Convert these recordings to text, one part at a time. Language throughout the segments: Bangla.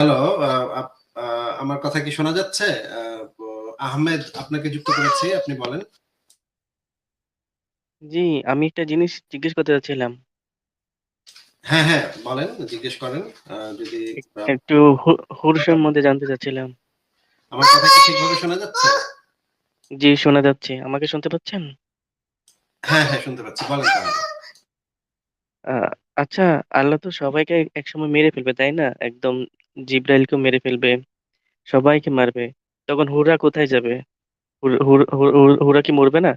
হ্যালো, আমার কথা কি শোনা যাচ্ছে? আহমেদ আপনাকে যুক্ত করেছি। আপনি বলেন। জি, আমি একটা জিনিস জিজ্ঞেস করতে চাচ্ছিলাম। হ্যাঁ, হ্যাঁ, বলেন, জিজ্ঞেস করেন। যদি একটু হু মধ্যে জানতে চাচ্ছিলাম। আমার কথা কি ঠিকভাবে শোনা যাচ্ছে? জি, শোনা যাচ্ছে। আমাকে শুনতে পাচ্ছেন? হ্যাঁ, হ্যাঁ, শুনতে পাচ্ছি। বলেন। আচ্ছা, আল্লাহ তো সবাইকে একসময় মেরে ফেলবে, তাই না? একদম জিবরাইলকেও মেরে ফেলবে, সবাইকে মারবে। তখন হুররা কোথায় যাবে? হুর হুর হুর হুর কি মরবে না?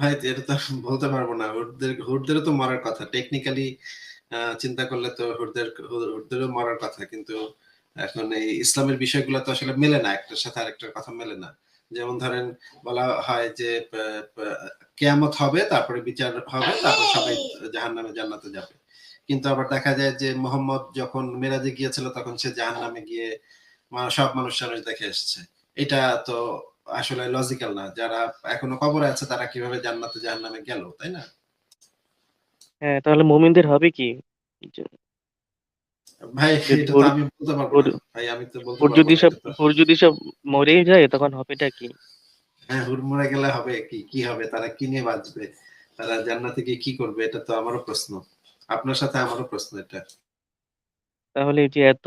ভাই এটা তো বলতে পারব না। হুটদের হুটদেরও তো মরার কথা। টেকনিক্যালি চিন্তা করলে তো হুটদের হু হুটদেরও মরার কথা। কিন্তু এখন এই ইসলামের বিষয়গুলো তো আসলে মেলে না। একটার সাথে আরেকটার কথা মেলে না। যেমন ধরেন বলা হয় যে কেয়ামত হবে, তারপরে বিচার হবে, তারপর সবাই জাহান্নামে জান্নাতে যাবে। কিন্তু আবার দেখা যায় যে মোহাম্মদ যখন মেরাজে গিয়েছিল তখন সে জাহান্নামে গিয়ে মা সব মানুষ-টানুষ দেখে এসছে। এটা তো আসলে লজিক্যাল না। যারা এখনও কবরে আছে তারা কীভাবে জান্নাতে জাহান্নামে গেল, তাই না? হ্যাঁ, তাহলে মুমিনদের হবে কি? ভাই এটা আমি বলতে পারব। ভাই আমি তো বলতে পারব যদি সব যদি সব মরেই যায় তখন হবেটা কি? হ্যাঁ, হুর মরে গেলে হবে কি? কি হবে? তারা কি নিয়ে বাঁচবে? তারা জান্নাতে গিয়ে কি করবে? এটা তো আমারও প্রশ্ন। আপনার সাথে আমারও প্রশ্ন এটা। তাহলে যে এত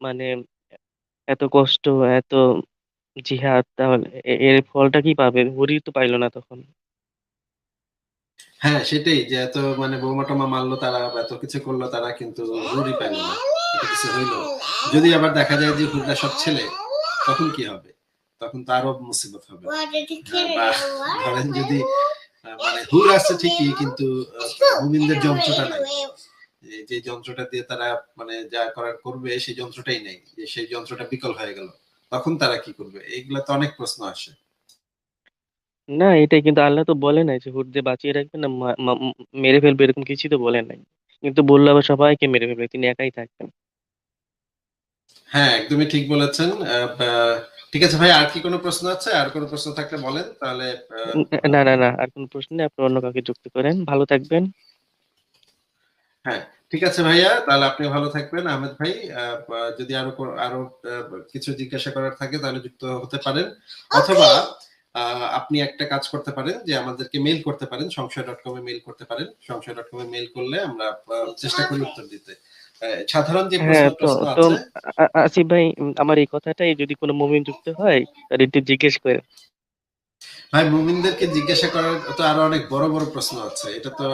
মানে এত কষ্ট, এত জিহাদ তাহলে এর ফলটা কি পাবে? হুরই তো পাইল না তখন। হ্যাঁ, সেটাই যে এত মানে বোমা-টোমা মারলো তারা, এত কিছু করল তারা কিন্তু হুরই পাইল না। এত কিছু হইল। যদি আবার দেখা যায় যে হুররা সব ছেলে, তখন কি হবে? তখন তো আরও মুসিবত হবে। হ্যাঁ, ধরেন যদি মানে আছে ঠিকই কিন্তু যন্ত্রটা নাই। যে যন্ত্রটা দিয়ে তারা মানে যা করার করবে সেই যন্ত্রটাই। যে সেই যন্ত্রটা বিকল হয়ে গেল। তখন তারা কি করবে? এইগুলা তো অনেক প্রশ্ন আসে। না, এটাই কিন্তু আল্লাহ তো বলে নাই যে হুট দিয়ে বাঁচিয়ে রাখবে না মেরে ফেলবে এরকম কিছুই তো বলে নাই। কিন্তু বলল আবার সবাইকে মেরে ফেলবে। তিনি একাই থাকবেন। হ্যাঁ, একদমই ঠিক বলেছেন। ঠিক আছে ভাই আর কি কোন প্রশ্ন আছে? আর কোন প্রশ্ন থাকলে বলেন। তাহলে না, না, না। আর কোন প্রশ্ন নেই। আপনি অন্য কাউকে যুক্ত করেন। ভালো থাকবেন। হ্যাঁ, ঠিক আছে ভাইয়া। তাহলে আপনিও ভালো থাকবেন আহমেদ ভাই। যদি আরও আরও কিছু জিজ্ঞাসা করার থাকে তাহলে যুক্ত হতে পারেন। অথবা আপনি একটা কাজ করতে পারেন যে আমাদেরকে মেইল করতে পারেন। সংশয়.com এ মেইল করতে পারেন। সংশয়.com এ মেইল করলে আমরা চেষ্টা করি উত্তর দিতে। সাধারণ যে প্রশ্ন হ্যাঁ, তো আছে আসিফ ভাই আমার এই কথাটাই যদি কোনো মুমিন যুক্ত হয় তাহলে একটু জিজ্ঞেস করেন। ভাই মুমিনদেরকে জিজ্ঞাসা করার তো আরও অনেক বড়, বড় প্রশ্ন আছে। এটা তো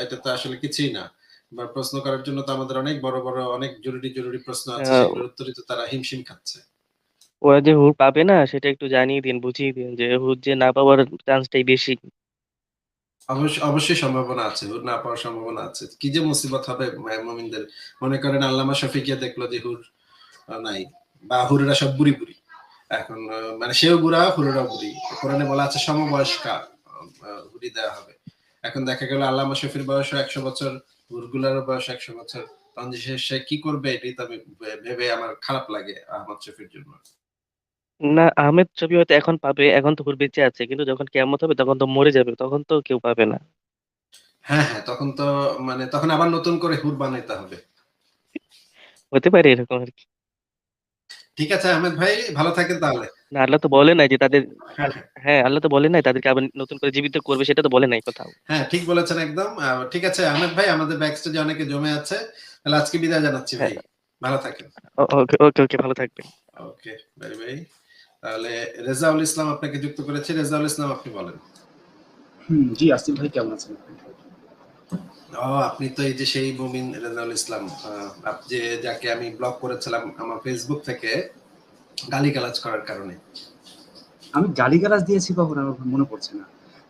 এটা তো আসলে কিছুই না। বা প্রশ্ন করার জন্য তো আমাদের অনেক বড়, বড় অনেক জরুরি, জরুরি প্রশ্ন আছে। সেগুলোর উত্তরই তো তারা হিমশিম খাচ্ছে। ওরা যে হুর পাবে না সেটা একটু জানিয়ে দিন, বুঝিয়ে দিন যে হুর যে না পাওয়ার চান্সটাই বেশি। অবশ্য অবশ্যই সম্ভাবনা আছে। হুর না পাওয়ার সম্ভাবনা আছে। কি যে মুসিবত হবে মুমিনদের। মনে করেন আল্লামা শফিকিয়া দেখল যে হুর নাই। বা হুরেরা সব বুড়ি, বুড়ি। এখন মানে সেও বুড়া, হুরেরাও বুড়ি। কোরআনে বলা আছে সমবয়স্কা হুরি দেওয়া হবে। এখন দেখা গেল আল্লামা শফির বয়স একশো বছর, হুরগুলারও বয়স ১০০ বছর। তখন সে, কি করবে এটাই তো আমি ভেবে আমার খারাপ লাগে আহমদ শফির জন্য। না, আহমেদ ছবি হয়তো এখন পাবে। এখন তো বেঁচে আছে। কিন্তু যখন কিয়ামত হবে তখন তো মরে যাবে। তখন তো কেউ পাবে না। হ্যাঁ, হ্যাঁ, তখন তো মানে তখন আবার নতুন করে হুর বানাইতে হবে। হতে পারে এরকম আরকি। ঠিক আছে আহমেদ ভাই, ভালো থাকেন তাহলে। না আল্লাহ তো বলে নাই যে তাদের হ্যাঁ, হ্যাঁ। হ্যাঁ, আল্লাহ তো বলে নাই তাদেরকে আবার নতুন করে জীবিত করবে সেটা তো বলে নাই কোথাও। হ্যাঁ, ঠিক বলেছেন একদম। ঠিক আছে আহমেদ ভাই আমাদের ব্যাক স্টেজে অনেকে জমে আছে। তাহলে আজকে বিদায় জানাচ্ছি হ্যাঁ, ভাই। ভালো থাকেন। ওকে, ওকে, ওকে ভালো থাকবেন। Okay, bye, bye. তাহলে রেজাউল ইসলাম আপনাকে যুক্ত করেছি। রেজাউল ইসলাম আপনি বলেন। জি আসিফ ভাই কেমন আছেন ও আপনি তো এই যে সেই মুমিন রেজাউল ইসলাম যে যাকে আমি ব্লক করেছিলাম আমার ফেসবুক থেকে গালিগালাজ করার কারণে। আমি গালিগালাজ দিয়েছি কখন আমার মনে পড়ছে না।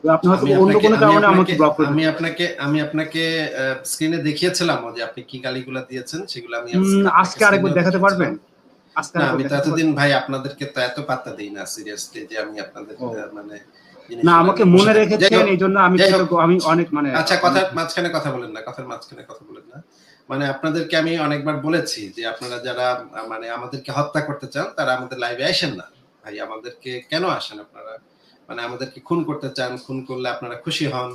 আপনি হয়তো আমি অন্য আপনাকে কোনো আমি কারণে আমাকে আপনাকে ব্লক করে আমি আপনাকে আমি আপনাকে স্ক্রিনে দেখিয়েছিলামও যে আপনি কি গালিগুলা দিয়েছেন সেগুলো আমি আজকে আরেকবার দেখাতে পারবেন? আমি ভাই আপনাদেরকে তো এত পাত্তা দেই না সিরিয়াসলি যে আমি আপনাদের মানে না আমাকে মনে রেখেছেন হোক, এইজন্য আমি। আমি অনেক মানে আচ্ছা কথার মাঝখানে কথা বলেন না। কথার মাঝখানে কথা বলেন না। মানে আপনাদেরকে আমি অনেকবার বলেছি যে আপনারা যারা মানে আমাদেরকে হত্যা করতে চান তারা আমাদের লাইভে আইসেন না। ভাই আমাদেরকে কেন আসেন আপনারা? মানে আমাদেরকে খুন করতে চান, খুন করলে আপনারা খুশি হন।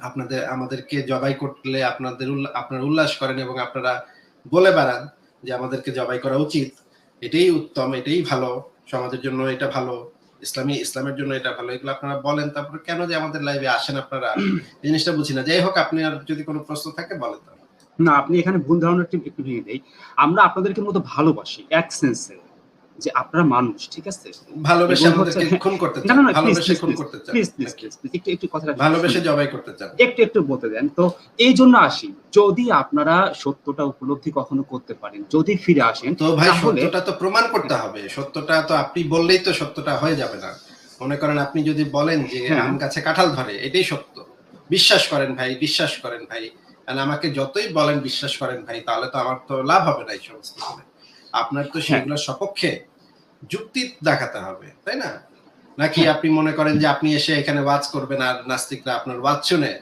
আপনাদের আমাদেরকে জবাই করলে আপনাদের আপনারা উল্লাস করেন এবং আপনারা বলে বেড়ান যে আমাদেরকে জবাই করা উচিত এটাই উত্তম, এটাই ভালো। সমাজের জন্য এটা ভালো, ইসলামী, ইসলামের জন্য এটা ভালো, এগুলো আপনারা বলেন। তারপরে কেন যে আমাদের লাইভে আসেন আপনারা? জিনিসটা বুঝি না। যাই হোক, আপনি আর যদি কোনো প্রশ্ন থাকে, বলেন। না, আপনি এখানে ভুল ধারণা একটু ভেঙে আমরা আপনাদেরকে মতো ভালোবাসি, এক সেন্সে যে আপনারা মানুষ ঠিক আছে? ভালোবেসে আমাদেরকে খুন করতে চান না না ভালোবেসে খুন করতে চান। প্লিজ প্লিজ প্লিজ একটু একটু কথাটা ভালোবেসে জবাই করতে চান। একটু একটু বলতে দেন। তো এই জন্য আসি যদি আপনারা সত্যটা উপলব্ধি কখনো করতে পারেন যদি ফিরে আসেন তো ভাই সত্যটা তো প্রমাণ করতে হবে। সত্যটা তো আপনি বললেই তো সত্যটা হয়ে যাবে না। মনে করেন আপনি যদি বলেন যে হ্যাঁ। আম গাছে কাঁঠাল ধরে এটাই সত্য। বিশ্বাস করেন ভাই বিশ্বাস করেন ভাই। আর আমাকে যতই বলেন বিশ্বাস করেন ভাই তাহলে তো আমার তো লাভ হবে না এই সমস্ত। আপনার তো হ্যাঁ। সেগুলোর সপক্ষে যুক্তি দেখাতে হবে তাই না? নাকি আপনি মনে করেন যে আপনি এসে এখানে ওয়াজ করবেন আর নাস্তিকরা আপনার ওয়াজ শুনে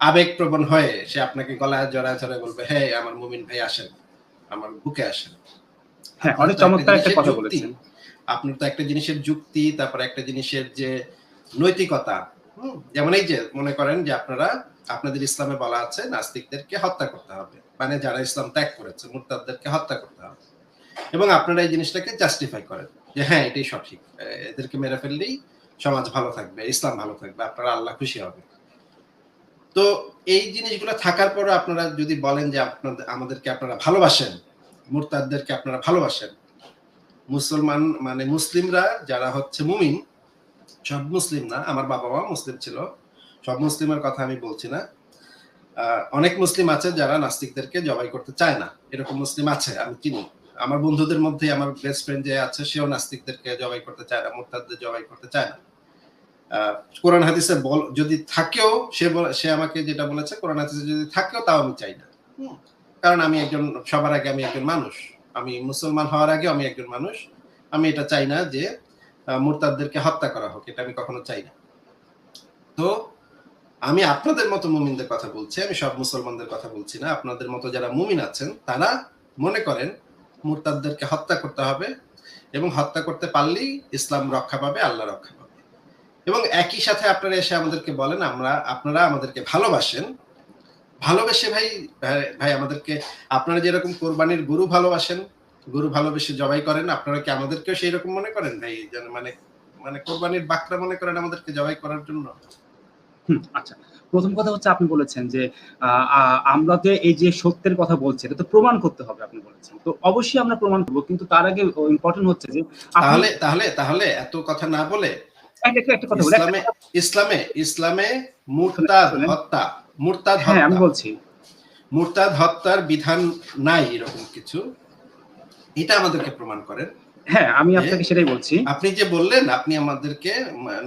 আবেগপ্রবণ হয়ে সে আপনাকে গলায় জড়ায় ধরে বলবে হে আমার মুমিন ভাই আসেন আমার বুকে আসেন। হ্যাঁ অনেক তো চমৎকার একটা জিনিসের কথা যুক্তি, বলেছেন। আপনার তো একটা জিনিসের যুক্তি তারপর একটা জিনিসের যে নৈতিকতা হুম, যেমন এই যে মনে করেন যে আপনারা আপনাদের ইসলামে বলা আছে নাস্তিকদেরকে হত্যা করতে হবে। মানে যারা ইসলাম ত্যাগ করেছে মুরতাদদেরকে হত্যা করতে হবে। এবং আপনারা এই জিনিসটাকে জাস্টিফাই করেন যে হ্যাঁ এটাই সঠিক। এদেরকে মেরে ফেললেই সমাজ ভালো থাকবে, ইসলাম ভালো থাকবে, আপনারা আল্লাহ খুশি হবে তো এই জিনিসগুলো থাকার পরে আপনারা যদি বলেন যে আপনাদের আমাদেরকে আপনারা ভালোবাসেন, মুরতাদদেরকে আপনারা ভালোবাসেন, মুসলমান মানে মুসলিমরা যারা হচ্ছে মুমিন, সব মুসলিম না, আমার বাবা মা মুসলিম ছিল, সব মুসলিমের কথা আমি বলছি না। অনেক মুসলিম আছে যারা নাস্তিকদেরকে জবাই করতে চায় না, এরকম মুসলিম আছে, আমি চিনি। আমার বন্ধুদের মধ্যে আমার বেস্ট ফ্রেন্ড যে আছে সেও নাস্তিকদেরকে জবাই করতে চায় না মোরতাদদের জবাই করতে চায় না। কোরআন হাদিসে বল যদি থাকেও সে সে আমাকে যেটা বলেছে কোরআন হাদিসে যদি থাকেও তাও আমি চাই না। কারণ আমি একজন সবার আগে আমি একজন মানুষ। আমি মুসলমান হওয়ার আগে আমি একজন মানুষ। আমি এটা চাই না যে মুরতাদদেরকে হত্যা করা হোক এটা আমি কখনো চাই না। তো আমি আপনাদের মতো মুমিনদের কথা বলছি আমি সব মুসলমানদের কথা বলছি না। আপনাদের মতো যারা মুমিন আছেন তারা মনে করেন মুরতাদদেরকে হত্যা করতে হবে এবং হত্যা করতে পারলেই ইসলাম রক্ষা পাবে, আল্লাহ রক্ষা পাবে। এবং একই সাথে আপনারা এসে আমাদেরকে বলেন, আমরা, আপনারা আমাদেরকে ভালোবাসেন। ভালোবেসে ভাই, ভাই- আমাদেরকে, আপনারা যেরকম কোরবানির গুরু ভালোবাসেন, গুরু ভালোবেসে জবাই করেন, আপনারা কি আমাদেরকেও সেই রকম মনে করেন? ভাই মানে মানে কোরবানির বাকরা মনে করেন আমাদেরকে জবাই করার জন্য? আচ্ছা। প্রথম কথা হচ্ছে আপনি বলেছেন যে আমরা যে এই যে সত্যের কথা বলছি এটা তো প্রমাণ করতে হবে আপনি বলেছেন। তো অবশ্যই আমরা প্রমাণ করব কিন্তু তার আগে ইম্পর্টেন্ট হচ্ছে যে তাহলে তাহলে তাহলে এত কথা না বলে ইসলামে ইসলামে ইসলামে মুরতাদ হত্যা মুরতাদ হ্যাঁ আমি বলছি। মুরতাদ হত্যার বিধান নাই এরকম কিছু। এটা আমাদেরকে প্রমাণ করেন। হ্যাঁ আমি আপনাকে সেটাই বলছি। আপনি যে বললেন আপনি আমাদেরকে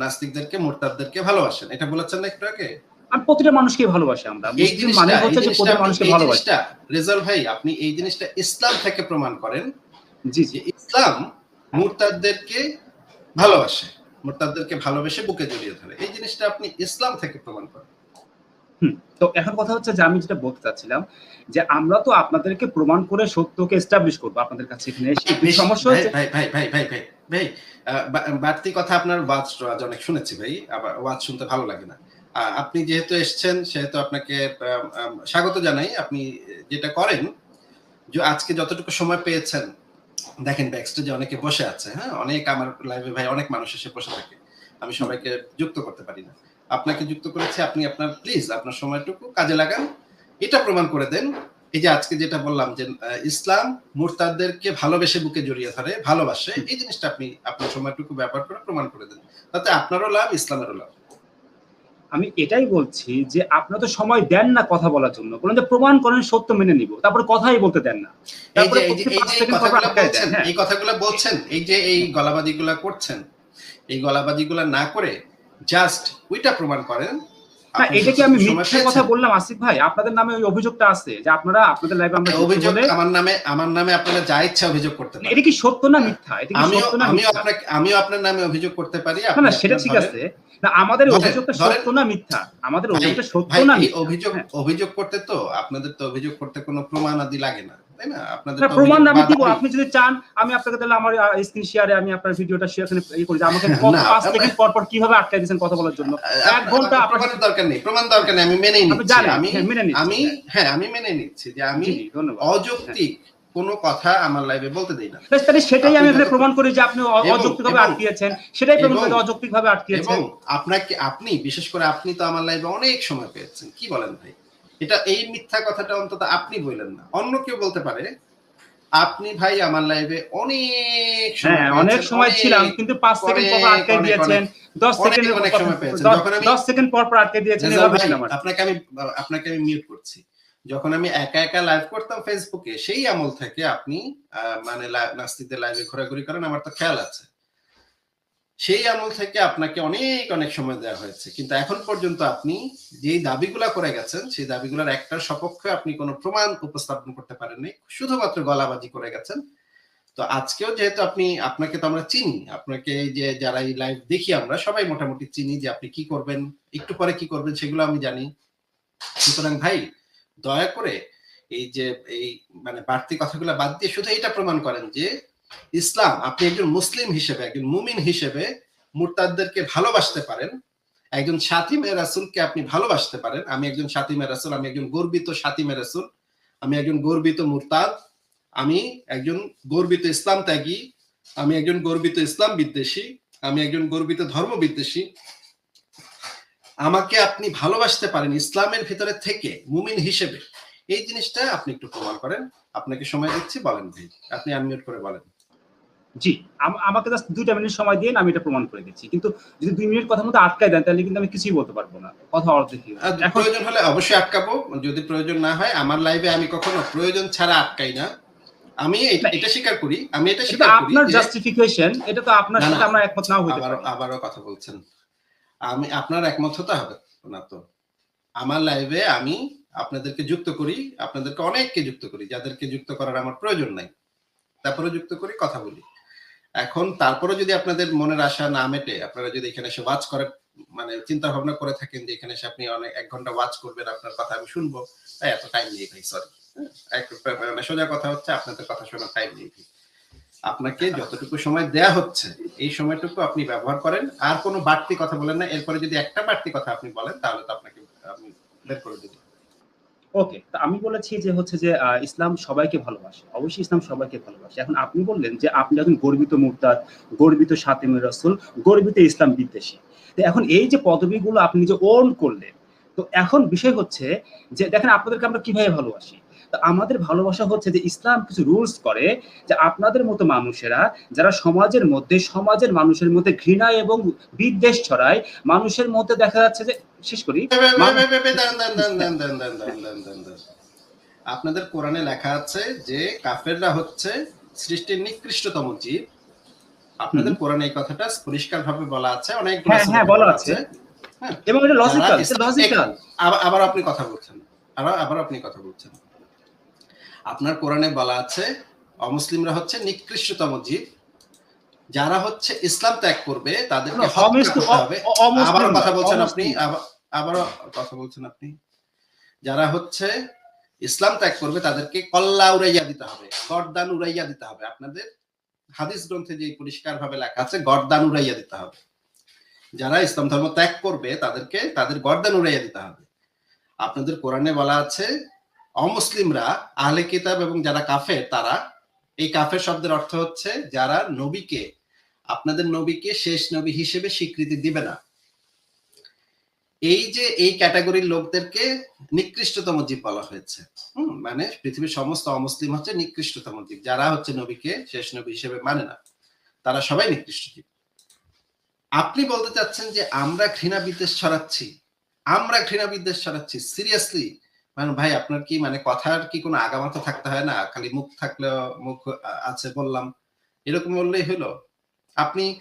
নাস্তিকদেরকে মোরতাদদেরকে ভালোবাসেন এটা বলেছেন না একটু আগে? আর প্রতিটা মানুষকে ভালোবাসে আমরা। মুসলিম মানে হচ্ছে যে প্রতিটা মানুষকে ভালোবাসে। রেজাল ভাই আপনি এই জিনিসটা ইসলাম থেকে প্রমাণ করেন জি জি। ইসলাম মুরতাদদেরকে ভালোবাসে মুরতাদদেরকে ভালোবেসে বুকে জড়িয়ে ধরে। এই জিনিসটা আপনি ইসলাম থেকে প্রমাণ করেন। তো এখন কথা হচ্ছে যে আমি যেটা বলতে চাচ্ছিলাম যে আমরা তো আপনাদেরকে প্রমাণ করে সত্যকে এস্টাবলিশ করব আপনাদের কাছে এখানে এসে। সমস্যা ভাই হচ্ছে ভাই ভাই ভাই ভাই ভাই ভাই বাড়তি কথা আপনার ওয়াজ অনেক শুনেছি ভাই। আবার ওয়াজ শুনতে ভালো লাগে না। আহ, আপনি যেহেতু এসছেন সেহেতু আপনাকে স্বাগত জানাই। আপনি যেটা করেন যে আজকে যতটুকু সময় পেয়েছেন দেখেন ব্যাকস্টেজে অনেকে বসে আছে হ্যাঁ? অনেক আমার লাইভে ভাই অনেক মানুষ এসে বসে থাকে। আমি সবাইকে যুক্ত করতে পারি না। আপনাকে যুক্ত করেছি আপনি আপনার প্লিজ আপনার সময়টুকু কাজে লাগান। এটা প্রমাণ করে দেন। এই যে আজকে যেটা বললাম যে ইসলাম মুরতাদদেরকে ভালোবেসে বুকে জড়িয়ে ধরে ভালোবাসে এই জিনিসটা আপনি আপনার সময়টুকু ব্যবহার করে প্রমাণ করে দেন। তাতে আপনারও লাভ ইসলামেরও লাভ। আমি এটাই বলছি যে আপনারা তো সময় দেন না কথা বলার জন্য। বলেন যে প্রমাণ করেন সত্য মেনে নিব। তারপরে কথাই বলতে দেন না। এই কথাগুলো বলছেন হ্যাঁ। এই কথাগুলো বলছেন এই যে এই গলাবাজিগুলা করছেন এই গলাবাজিগুলা না করে জাস্ট ওইটা প্রমাণ করেন এটা কি আমি মিথ্যে কথা বললাম আসিফ ভাই? আপনাদের নামে ওই অভিযোগটা আছে যে আপনারা আপনাদের লাইভে আমরা অভিযোগ আমার নামে আমার নামে আপনারা যা ইচ্ছা অভিযোগ করতে পারেন। এটা কি সত্য না মিথ্যা? এটা কি আমিও সত্য না আমিও আপনাকে আমিও আপনার নামে অভিযোগ করতে পারি না সেটা ঠিক আছে। না আমাদের অভিযোগটা সত্য না মিথ্যা? আমাদের অভিযোগটা সত্য না অভিযোগ হ্যাঁ। অভিযোগ করতে তো আপনাদের তো অভিযোগ করতে কোনো প্রমাণ আদি লাগে না তাই না? আপনাদের প্রমাণ আমি দিব। আপনি যদি চান আমি আপনাকে তাহলে আমার স্ক্রিন শেয়ারে আমি আপনার ভিডিওটা শেয়ার করে ই করি আমাকে পাঁচ সেকেন্ড পর পর কীভাবে আটকাই দিয়েছেন কথা বলার জন্য? এক ঘণ্টা আপনার দরকার নেই প্রমাণ দরকার নেই আমি নিচ্ছি আমি হ্যাঁ, মেনে নিচ্ছি, আমি হ্যাঁ। হ্যাঁ আমি মেনে নিচ্ছি যে আমি অযৌক্তিক কোনো কথা আমার লাইভে বলতে দেই না। তাহলে সেটাই আমি আপনি এখানে প্রমাণ করি যে আপনি অযৌক্তিকভাবে আটকিয়েছেন। সেটাই প্রমাণ করি অযৌক্তিকভাবে আটকিয়েছেন। এবং আপনাকে আপনি বিশেষ করে আপনি তো আমার লাইভে অনেক সময় পেয়েছেন। কি বলেন ভাই? এটা এই মিথ্যা কথাটা অন্তত আপনি বললেন না। অন্য কেউ বলতে পারে। আপনি ভাই আমার লাইভে অনেক সময় হ্যাঁ অনেক সময় ছিলাম কিন্তু পাঁচ সেকেন্ড পর আটকে দিয়েছেন দশ অনেক, সেকেন্ড অনেক সময় পেয়েছেন। যখন আমি- দশ সেকেন্ড পর পর আটকে দিয়েছেন। আপনাকে আমি আপনাকে আমি মিউট করছি। যখন আমি একা একা লাইভ করতাম ফেসবুকে সেই আমল থেকে আপনি মানে নাস্তিকদের লাইভে ঘোরাঘুরি করেন, আমার তো খেয়াল আছে। সেই আমল থেকে আপনাকে অনেক অনেক সময় দেওয়া হয়েছে। কিন্তু এখন পর্যন্ত আপনি যেই দাবিগুলা করে গেছেন, সেই দাবিগুলোর একটার সপক্ষে আপনি কোনো প্রমাণ উপস্থাপন করতে পারেননি শুধুমাত্র গলাবাজি করে গেছেন। তো আজকেও যেহেতু আপনি, আপনাকে তো আমরা চিনি, আপনাকে যে যারা এই লাইভ দেখি আমরা, সবাই মোটামুটি চিনি যে আপনি কি করবেন, একটু পরে কি করবেন সেগুলো আমি জানি। সুতরাং ভাই দয়া করে এই যে, এই মানে বাড়তি কথাগুলো বাদ দিয়ে শুধু এটা প্রমাণ করেন যে, ইসলাম, আপনি একজন মুসলিম হিসেবে, একজন মুমিন হিসেবে মুরতাদদেরকে ভালোবাসতে পারেন। একজন সাতিমে রাসুলকে আপনি ভালোবাসতে পারেন। আমি একজন সাতিমে রাসুল, আমি একজন গর্বিত সাতিমে রাসুল, আমি একজন গর্বিত মুরতাদ, আমি একজন গর্বিত ইসলাম ত্যাগী, আমি একজন গর্বিত ইসলাম বিদ্বেষী, আমি একজন গর্বিত ধর্ম বিদ্বেষী আমাকে আপনি ভালোবাসতে পারেন ইসলামের ভিতরে থেকে মুমিন হিসেবে। এই জিনিসটা আপনি একটু প্রমাণ করেন। আপনাকে সময় দিচ্ছি বলেন ভাই। আপনি আনমিউট করে বলেন। জি আমাকে জাস্ট দুইটা মিনিট সময় দিয়ে আমি এটা প্রমাণ করে দিচ্ছি। কিন্তু যদি দুই মিনিট কথার মধ্যে আটকায় দেন তাহলে কিন্তু আমি কিছুই বলতে পারব না। কথা অর্ধেক প্রয়োজন হলে অবশ্যই আটকাবো। যদি প্রয়োজন না হয় আমার লাইভে আমি কখনো প্রয়োজন ছাড়া আটকাই না। আমি এটা- এটা স্বীকার করি। আমি এটা স্বীকার করি আপনার জাস্টিফিকেশন এটা তো আপনার সাথে আমরা একমত নাও হইতে পারি। আবারও কথা বলছেন। আমি, আপনার একমত হতে হবে না তো আমার লাইভে আমি আপনাদেরকে যুক্ত করি, আপনাদেরকে অনেককে যুক্ত করি, যাদেরকে যুক্ত করার আমার প্রয়োজন নাই। তারপরে যুক্ত করি, কথা বলি। এখন তারপরে যদি আপনাদের মনের আশা না মেটে, আপনারা যদি এখানে এসে ওয়াচ করে মানে চিন্তা ভাবনা করে থাকেন যে এখানে এসে আপনি অনেক, এক ঘণ্টা ওয়াচ করবেন, আপনার কথা আমি শুনব, তাই এত টাইম নেই ভাই সরি মানে সোজা কথা হচ্ছে, আপনাদের কথা শোনার টাইম নিয়ে। আপনাকে যতটুকু সময় দেয়া হচ্ছে, এই সময়টুকু আপনি ব্যবহার করেন। আর কোনো বাড়তি কথা বলেন না। এরপরে যদি একটা বাড়তি কথা আপনি বলেন, তাহলে তো আপনাকে আমি বের করে দেবো ওকে, তা আমি বলেছি যে হচ্ছে যে ইসলাম সবাইকে ভালোবাসে। অবশ্যই ইসলাম সবাইকে ভালোবাসে। এখন আপনি বললেন যে আপনি একজন গর্বিত মুরতাদ, গর্বিত সাতিমে রসুল, গর্বিত ইসলাম বিদ্বেষী। তো এখন এই যে পদবিগুলো আপনি যে ওন করলেন, তো এখন বিষয় হচ্ছে যে, দেখেন আপনাদেরকে আমরা কীভাবে ভালোবাসি? তো আমাদের ভালোবাসা হচ্ছে যে ইসলাম কিছু রুলস করে যে আপনাদের মতো মানুষেরা যারা সমাজের মধ্যে সমাজের মানুষের মধ্যে ঘৃণা এবং বিদ্বেষ ছড়ায় মানুষের মধ্যে দেখা যাচ্ছে যে শেষ করি। আপনাদের কোরআনে লেখা আছে যে কাফেররা হচ্ছে সৃষ্টির নিকৃষ্টতম জীব। আপনাদের কোরআনে এই কথাটা পরিষ্কার ভাবে বলা আছে অনেক হ্যাঁ, হ্যাঁ, বলা আছে। হ্যাঁ। এবং এটা লজিক্যাল লজিক্যাল আবার আপনি কথা বলছেন। আবার আবার আপনি কথা বলছেন। আপনার কোরআনে বলা আছে অমুসলিমরা হচ্ছে নিকৃষ্টতম জীব। যারা হচ্ছে ইসলাম ত্যাগ করবে তাদেরকে হবে। না, কথা বলছেন আপনি আবার- আবারও কথা বলছেন আপনি। যারা হচ্ছে ইসলাম ত্যাগ করবে তাদেরকে কল্লা উড়াইয়া দিতে হবে গরদান উড়াইয়া দিতে হবে। আপনাদের হাদিস গ্রন্থে যে পরিষ্কার ভাবে লেখা আছে গরদান উড়াইয়া দিতে হবে। যারা ইসলাম ধর্ম ত্যাগ করবে তাদেরকে তাদের গরদান উড়াইয়া দিতে হবে। আপনাদের কোরআনে বলা আছে অমুসলিমরা আহলে কিতাব এবং যারা কাফের, তারা এই কাফের শব্দের অর্থ হচ্ছে যারা নবীকে, আপনাদের নবীকে শেষ নবী হিসেবে স্বীকৃতি দিবে না। এই যে এই ক্যাটাগরির লোকদেরকে নিকৃষ্টতম জীব বলা হয়েছে। হুম মানে পৃথিবীর সমস্ত অমুসলিম হচ্ছে নিকৃষ্টতম জীব। যারা হচ্ছে নবীকে শেষ নবী হিসেবে মানে না, তারা সবাই নিকৃষ্ট জীব। আপনি বলতে চাচ্ছেন যে আমরা ঘৃণা বিদ্বেষ ছড়াচ্ছি? আমরা ঘৃণা বিদ্বেষ ছড়াচ্ছি? সিরিয়াসলি মানে ভাই আপনার কি মানে কথার কি কোনো আগামাথা থাকতে হয় না? খালি মুখ থাকলে মুখ আছে বললাম। এরকম বললেই হলো। আপনি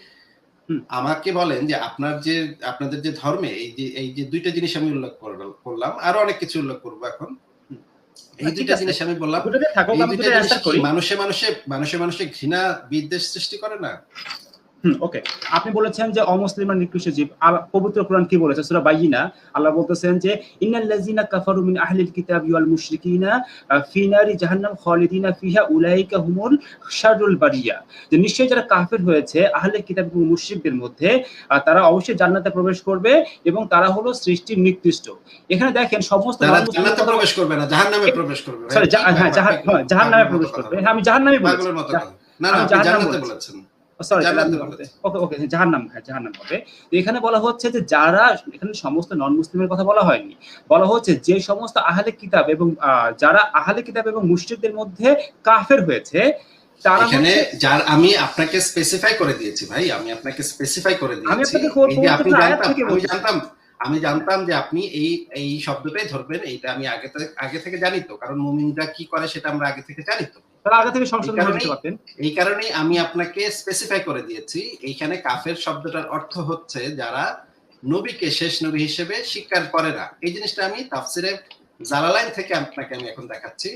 আমাকে বলেন যে আপনার যে আপনাদের যে ধর্মে এই যে এই যে দুইটা জিনিস আমি উল্লেখ করল- করলাম আরও অনেক কিছু উল্লেখ করব এখন। এই দুইটা জিনিস আমি বললাম মানুষে মানুষে মানুষে মানুষে ঘৃণা বিদ্বেষ সৃষ্টি করে না? হুম ওকে আপনি বলেছেন যে অমুসলিমরা নিকৃষ্ট জীব। আর পবিত্র কোরআন কি বলেছে? সূরা বাইয়িনা আল্লাহ বলতেছেন যে ইন্নাল লাযিনা কাফারু মিন আহলিল কিতাবি ওয়াল মুশরিকিনা ফি নারি জাহান্নাম খালিদিনা ফিহা উলাইকা হুমুল শাররুল বারিয়া। যে নিশ্চয়ই যারা কাফের হয়েছে আহলে কিতাব এবং মুশরিকদের মধ্যে তারা অবশ্যই জান্নাতে প্রবেশ করবে এবং তারা হলো সৃষ্টির নিকৃষ্ট। এখানে দেখেন সমস্ত তারা জান্নাতে প্রবেশ করবে না জাহান্নামে প্রবেশ করবে। কি হ্যাঁ হ্যাঁ, জাহান্নামে প্রবেশ করবে। হ্যাঁ আমি জাহান্নামে বলেছি। না না জান্নাতে। বলেছেন। সরি। ওকে ওকে জাহান্নাম হ্যাঁ জাহান্নাম হবে। তো এখানে বলা হচ্ছে যে যারা এখানে সমস্ত নন মুসলিমের কথা বলা হয়নি বলা হচ্ছে যে সমস্ত আহলে কিতাব এবং যারা আহলে কিতাব এবং মুশরিকদের মধ্যে কাফের হয়েছে তারা এখানে যার আমি আপনাকে স্পেসিফাই করে দিয়েছি ভাই আমি আপনাকে স্পেসিফাই করে দিয়েছি। আমি জানতাম আমি জানতাম যে আপনি এই এই শব্দটাই ধরবেন এইটা আমি আগে আগে থেকে জানি তো কারণ মুমিনরা কি করে সেটা আমরা আগে থেকে জানি তো আগে থেকে সংশোধন এই পারতেন। কারণেই আমি আপনাকে স্পেসিফাই করে দিয়েছি। এইখানে কাফের শব্দটার অর্থ হচ্ছে যারা নবীকে শেষ নবী হিসেবে স্বীকার করে না। এই জিনিসটা আমি তাফসিরে জালালাইন থেকে আপনাকে আমি এখন দেখাচ্ছি।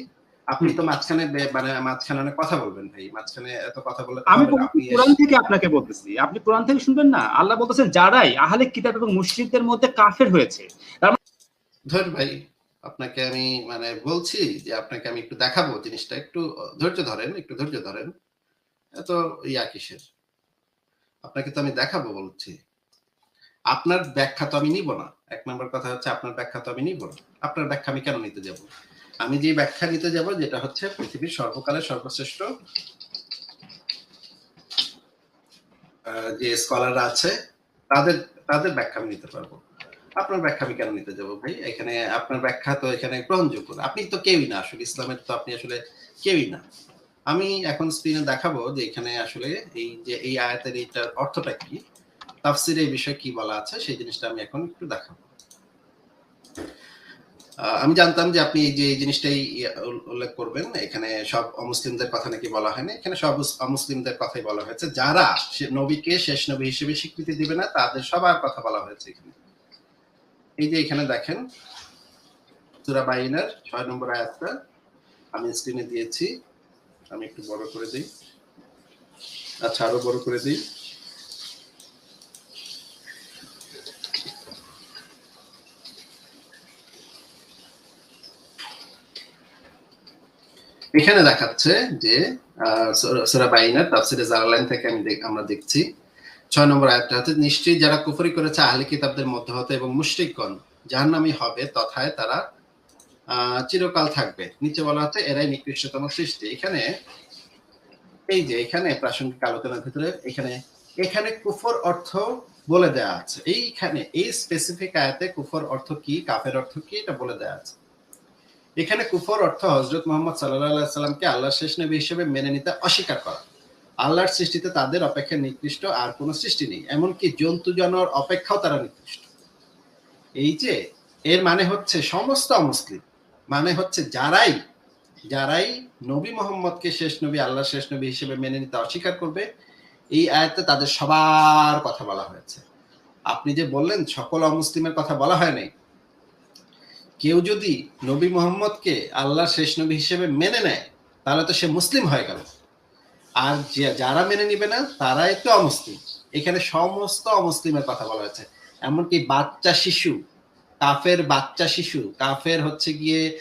আপনি তো মাঝখানে মানে মাঝখানে অনেক কথা বলবেন ভাই মাঝখানে এত কথা বললে তো আমি কোরআন থেকে আপনাকে বলতেছি আপনি কোরআন থেকে শুনবেন না? আল্লাহ বলতেছেন যারাই আহলে কিতাব এবং মুশরিকদের মধ্যে কাফের হয়েছে ধর ভাই আপনাকে আমি মানে বলছি যে আপনাকে আমি একটু দেখাবো জিনিসটা একটু ধৈর্য ধরেন একটু ধৈর্য ধরেন। এত ইয়া কিসের? আপনাকে তো আমি দেখাবো বলছি। আপনার ব্যাখ্যা তো আমি নিব না। এক নম্বর কথা হচ্ছে আপনার ব্যাখ্যা তো আমি নিব না। আপনার ব্যাখ্যা আমি কেন নিতে যাব? আমি যে ব্যাখ্যা নিতে যাব, যেটা হচ্ছে পৃথিবীর সর্বকালের সর্বশ্রেষ্ঠ যে স্কলাররা আছে, তাদের তাদের ব্যাখ্যা আমি নিতে পারব। আপনার ব্যাখ্যা আমি কেন নিতে যাব ভাই? এখানে আপনার ব্যাখ্যা তো এখানে গ্রহণযোগ্য আপনি তো কেউই না আসলে, ইসলামের তো আপনি আসলে কেউই না। আমি এখন স্ক্রিনে দেখাবো যে এখানে আসলে এই যে এই আয়াতের এইটার অর্থটা কি, তাফসিরে এই বিষয়ে কি বলা আছে, সেই জিনিসটা আমি এখন একটু দেখাবো। আমি জানতাম যে আপনি যে জিনিসটাই ইয়ে উল্লেখ করবেন, এখানে সব অমুসলিমদের কথা নাকি বলা হয়নি, এখানে সব অমুসলিমদের কথাই বলা হয়েছে। যারা নবীকে শেষ নবী হিসেবে স্বীকৃতি দিবে না, তাদের সবার কথা বলা হয়েছে এখানে। এই যে এখানে দেখেন, সূরা বাইনার ছয় নম্বর আয়াতটা আমি স্ক্রিনে দিয়েছি, আমি একটু বড় করে দিই। আচ্ছা আরও বড় করে দিই। এখানে দেখাচ্ছে যে তাফসিরে থেকে আমি আমরা দেখছি। ছয় নম্বর হচ্ছে, নিশ্চয়ই যারা কুফরি করেছে কিতাবদের মধ্যে হতে এবং হবে, তথায় তারা চিরকাল থাকবে। নিচে বলা হচ্ছে, এরাই নিকৃষ্টতম সৃষ্টি। এখানে, এই যে এখানে প্রাসঙ্গিক আলোচনার ভিতরে এখানে এখানে কুফর অর্থ বলে দেয়া আছে। এইখানে, এই স্পেসিফিক আয়াতে কুফর অর্থ কি, কাফের অর্থ কি, এটা বলে দেয়া আছে। এখানে কুফর অর্থ হজরত মোহাম্মদ সাল্লাহ সাল্লামকে আল্লাহর শেষ নবী হিসেবে মেনে নিতে অস্বীকার করা। আল্লাহর সৃষ্টিতে তাদের অপেক্ষা নিকৃষ্ট, আর কোনো সৃষ্টি নেই। এমনকি জন্তু জানোয়ার অপেক্ষাও তারা নিকৃষ্ট। এই যে, এর মানে হচ্ছে সমস্ত অমুসলিম। মানে হচ্ছে যারাই যারাই নবী মোহাম্মদকে শেষ নবী আল্লাহ শেষ নবী হিসেবে মেনে নিতে অস্বীকার করবে, এই আয়াতে তাদের সবার কথা বলা হয়েছে। আপনি যে বললেন, সকল অমুসলিমের কথা বলা হয় নাই কেউ যদি নবী মোহাম্মদকে আল্লাহর শেষ নবী হিসেবে মেনে নেয়, তাহলে তো সে মুসলিম হয়ে গেল। আর যে- যারা মেনে নিবে না, তারাই তো অমুসলিম। এখানে সমস্ত অমুসলিমের কথা বলা হয়েছে। এমনকি বাচ্চা শিশু, কাফের বাচ্চা শিশু, কাফের হচ্ছে গিয়ে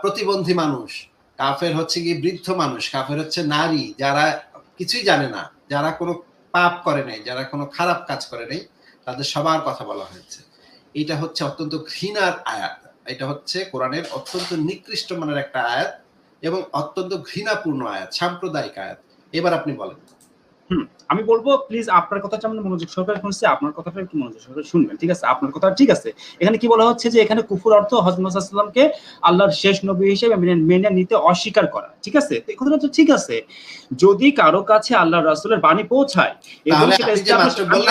প্রতিবন্ধী মানুষ, কাফের হচ্ছে গিয়ে বৃদ্ধ মানুষ, কাফের হচ্ছে নারী, যারা কিছুই জানে না, যারা কোনো পাপ করে নাই, যারা কোনো খারাপ কাজ করে নাই, তাদের সবার কথা বলা হয়েছে। এটা হচ্ছে অত্যন্ত ঘৃণার আয়াত। এটা হচ্ছে কোরআনের অত্যন্ত নিকৃষ্ট মানের একটা আয়াত এবং অত্যন্ত ঘৃণাপূর্ণ আয়াত সাম্প্রদায়িক আয়াত। এবার আপনি বলেন। আমি বলব প্লিজ আপনার কথাটা আমরা মনোযোগ সহকারে শুনছি আপনার কথাটা একটু মনোযোগ সহকারে শুনবেন ঠিক আছে? আপনার কথা ঠিক আছে। এখানে কি বলা হচ্ছে যে এখানে কুফুর অর্থ হজরতামকে আল্লাহর শেষ নবী হিসেবে মেনে মেনে নিতে অস্বীকার করা ঠিক আছে? এই কথাটা তো ঠিক আছে। যদি কারও কাছে আল্লাহ রাসূলের বাণী পৌঁছায় এবং সেটা আমি-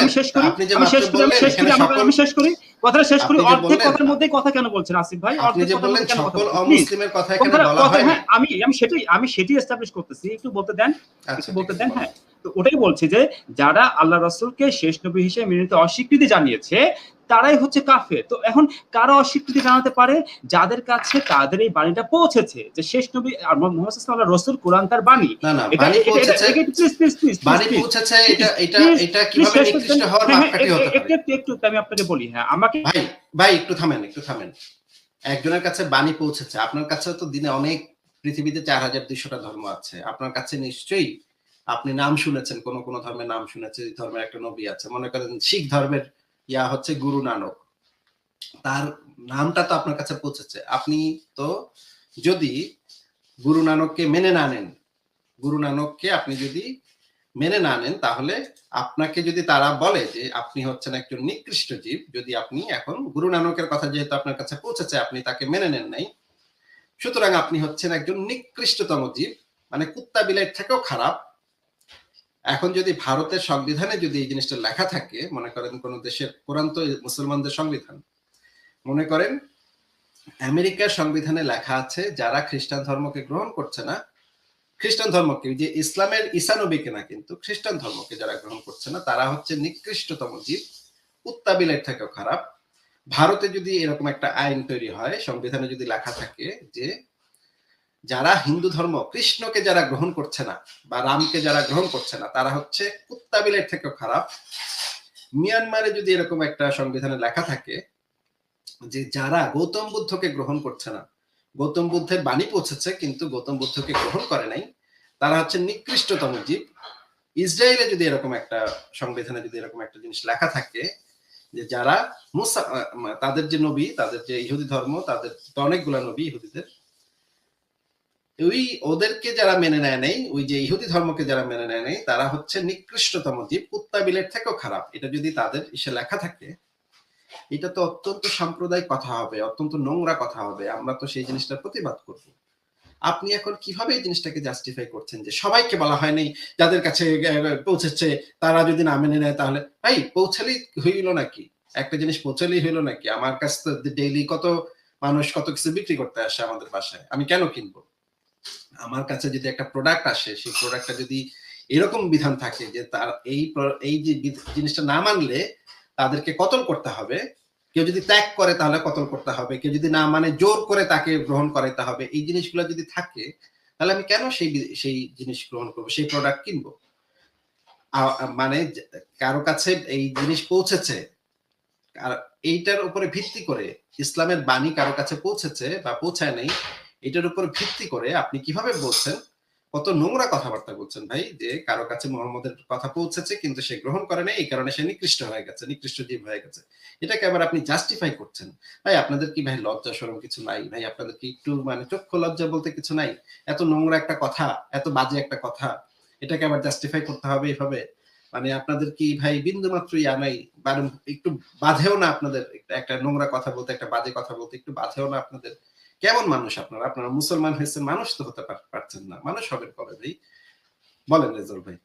শেষ করি আমি শেষ করি আমি শেষ করি আমি শেষ করি। কথাটা শেষ করি অর্ধেক কথার মধ্যে কথা কেন বলছেন আসিফ ভাই? অর্ধেক কথার বললেন মধ্যে কেন কথা সকল বলছেন? Please, অমুসলিমের কথা এখানে বলা হয় হ্যাঁ, আমি আমি সেটাই আমি সেটাই এস্টাবলিশ করতেছি একটু বলতে দেন আচ্ছা একটু বলতে দেন হ্যাঁ। তো ওটাই বলছে যে যারা আল্লাহ রাসূলকে শেষ নবী হিসেবে মেনে নিতে অস্বীকৃতি জানিয়েছে তারাই হচ্ছে কাফের। তো এখন কারা অস্বীকৃতি জানাতে পারে? যাদের কাছে তাদের এই বাণীটা পৌঁছেছে যে শেষ নবী আর মোহাম্মদ সাল্লাল্লাহু রসুল কোরআন তার বাণী। না না বাণী পৌঁছেছে। বাণী পৌঁছেছে এটা এটা এটা কীভাবে নিকৃষ্ট হওয়ার হ্যাঁ, হ্যাঁ, মাপকাঠি হতে একটু পারে? একটু একটু আমি আপনাকে বলি হ্যাঁ আমাকে ভাই ভাই একটু থামেন একটু থামেন। একজনের কাছে বাণী পৌঁছেছে। আপনার কাছে তো দিনে অনেক পৃথিবীতে চার হাজার দুইশোটা ধর্ম আছে। আপনার কাছে নিশ্চয়ই আপনি নাম শুনেছেন, কোন কোন ধর্মের নাম শুনেছেন ধর্মের একটা নবী আছে। মনে করেন শিখ ধর্মের ইয়া হচ্ছে গুরু নানক। তার নামটা তো আপনার কাছে পৌঁছেছে। আপনি তো যদি গুরু নানককে মেনে না নেন, গুরু নানককে আপনি যদি মেনে না নেন, তাহলে আপনাকে যদি তারা বলে যে আপনি হচ্ছেন একজন নিকৃষ্ট জীব, যদি আপনি এখন গুরু নানকের কথা যেহেতু আপনার কাছে পৌঁছেছে, আপনি তাকে মেনে নেন নাই, সুতরাং আপনি হচ্ছেন একজন নিকৃষ্টতম জীব মানে কুত্তা বিলের থেকেও খারাপ এখন যদি ভারতের সংবিধানে যদি এই জিনিসটা লেখা থাকে, মনে করেন কোন দেশের কোরআন তো মুসলমানদের সংবিধান, মনে করেন আমেরিকার সংবিধানে লেখা আছে, যারা খ্রিস্টান ধর্মকে গ্রহণ করছে না, খ্রিস্টান ধর্মকে যে ইসলামের ঈসানবীকে না কিন্তু খ্রিস্টান ধর্মকে যারা গ্রহণ করছে না, তারা হচ্ছে নিকৃষ্টতম জীব, উত্তাবিলের থেকেও খারাপ। ভারতে যদি এরকম একটা আইন তৈরি হয়, সংবিধানে যদি লেখা থাকে যে যারা হিন্দু ধর্ম, কৃষ্ণকে যারা গ্রহণ করছে না বা রামকে যারা গ্রহণ করছে না, তারা হচ্ছে কুত্তাবিলের থেকেও খারাপ। মিয়ানমারে যদি এরকম একটা সংবিধানে লেখা থাকে যে যারা গৌতম বুদ্ধকে গ্রহণ করছে না, গৌতম বুদ্ধের বাণী পৌঁছেছে, কিন্তু গৌতম বুদ্ধকে গ্রহণ করে নাই, তারা হচ্ছে নিকৃষ্টতম জীব। ইসরায়েলে যদি এরকম একটা সংবিধানে যদি এরকম একটা জিনিস লেখা থাকে যে যারা মুসা তাদের যে নবী, তাদের যে ইহুদি ধর্ম, তাদের অনেকগুলা নবী ইহুদিদের ওই ওদেরকে যারা মেনে নেয় নেই, ওই যে ইহুদি ধর্মকে যারা মেনে নেয় নেই, তারা হচ্ছে নিকৃষ্টতম জীব। কুত্তা বিলের থেকেও খারাপ। এটা যদি তাদের ইসে লেখা থাকে, এটা তো অত্যন্ত সাম্প্রদায়িক কথা হবে, অত্যন্ত নোংরা কথা হবে। আমরা তো সেই জিনিসটার প্রতিবাদ করব। আপনি এখন কীভাবে এই জিনিসটাকে জাস্টিফাই করছেন যে সবাইকে বলা হয়নি যাদের কাছে পৌঁছেছে, তারা যদি না মেনে নেয় তাহলে? ভাই, পৌঁছালেই হইল নাকি? একটা জিনিস পৌঁছালেই হইল নাকি? আমার কাছে তো ডেইলি কত মানুষ কত কিছু বিক্রি করতে আসে আমাদের বাসায়। আমি কেন কিনবো? আমার কাছে যদি একটা প্রোডাক্ট আসে, সেই প্রোডাক্টটা যদি এরকম বিধান থাকে যে তার এই এই যে জিনিসটা না মানলে তাদেরকে কতল করতে হবে? কেউ যদি ত্যাগ করে তাহলে কতল করতে হবে? কেউ যদি না মানে জোর করে তাকে গ্রহণ করাইতে হবে? এই জিনিসগুলো যদি থাকে, তাহলে আমি কেন সেই সেই জিনিস গ্রহণ করব? সেই প্রোডাক্ট কিনবো? মানে কারও কাছে এই জিনিস পৌঁছেছে, আর এইটার উপরে ভিত্তি করে ইসলামের বাণী কারও কাছে পৌঁছেছে বা পৌঁছায় নাই এটার উপর ভিত্তি করে আপনি কীভাবে বলছেন? কত নোংরা কথাবার্তা বলছেন ভাই? যে কারও কাছে মোহাম্মদের কথা পৌঁছেছে, কিন্তু সে গ্রহণ করে নাই, এই কারণে সে নিকৃষ্ট হয়ে গেছে, নিকৃষ্ট জীব হয়ে গেছে। এটাকে আবার আপনি জাস্টিফাই করছেন। ভাই, আপনাদের কি ভাই লজ্জা সরম কিছু নাই? ভাই, আপনাদের কি একটু মানে চক্ষু লজ্জা বলতে কিছু নাই? এত নোংরা একটা কথা, এত বাজে একটা কথা, এটাকে আবার জাস্টিফাই করতে হবে এভাবে? মানে আপনাদের কি ভাই বিন্দু মাত্র ইয়া নাই? একটু বাধেও না আপনাদের একটা নোংরা কথা বলতে, একটা বাজে কথা বলতে, একটু বাধেও না আপনাদের কেমন মানুষ আপনারা? আপনারা মুসলমান হয়েছেন মানুষ তো হতে পারছেন না। মানুষ হবেন কবে ভাই? বলেন রেজল ভাই।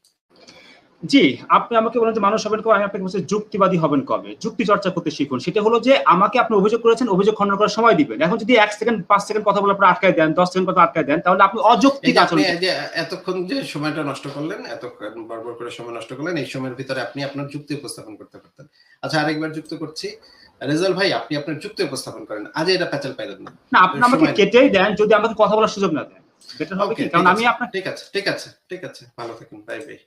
জি আপনি আমাকে বলেন যে মানুষ হবেন কবে আমি আপনাকে বলছি যুক্তিবাদী হবেন কবে? যুক্তি চর্চা করতে শিখুন। সেটা হলো যে আমাকে আপনি অভিযোগ করেছেন অভিযোগ খণ্ডন করার সময় দিবেন। এখন যদি এক সেকেন্ড পাঁচ সেকেন্ড কথা বলে আপনি আটকায় দেন দশ সেকেন্ড কথা আটকায় দেন তাহলে আপনি অযৌক্তিক আচরণ এতক্ষণ যে সময়টা নষ্ট করলেন এতক্ষণ বরবর করে সময় নষ্ট করলেন এই সময়ের ভিতরে আপনি আপনার যুক্তি উপস্থাপন করতে পারতেন। আচ্ছা আরেকবার যুক্ত করছি। রেজল ভাই আপনি আপনার যুক্তি উপস্থাপন করেন। আজ এটা প্যাচাল পাইলেন না। না আপনি আমাকে কেটেই দেন যদি আমাকে কথা বলার সুযোগ না দেন। বেটার হবে কি? কারণ আমি আপনার ঠিক আছে ঠিক আছে ঠিক আছে। ভালো থাকুন। Bye bye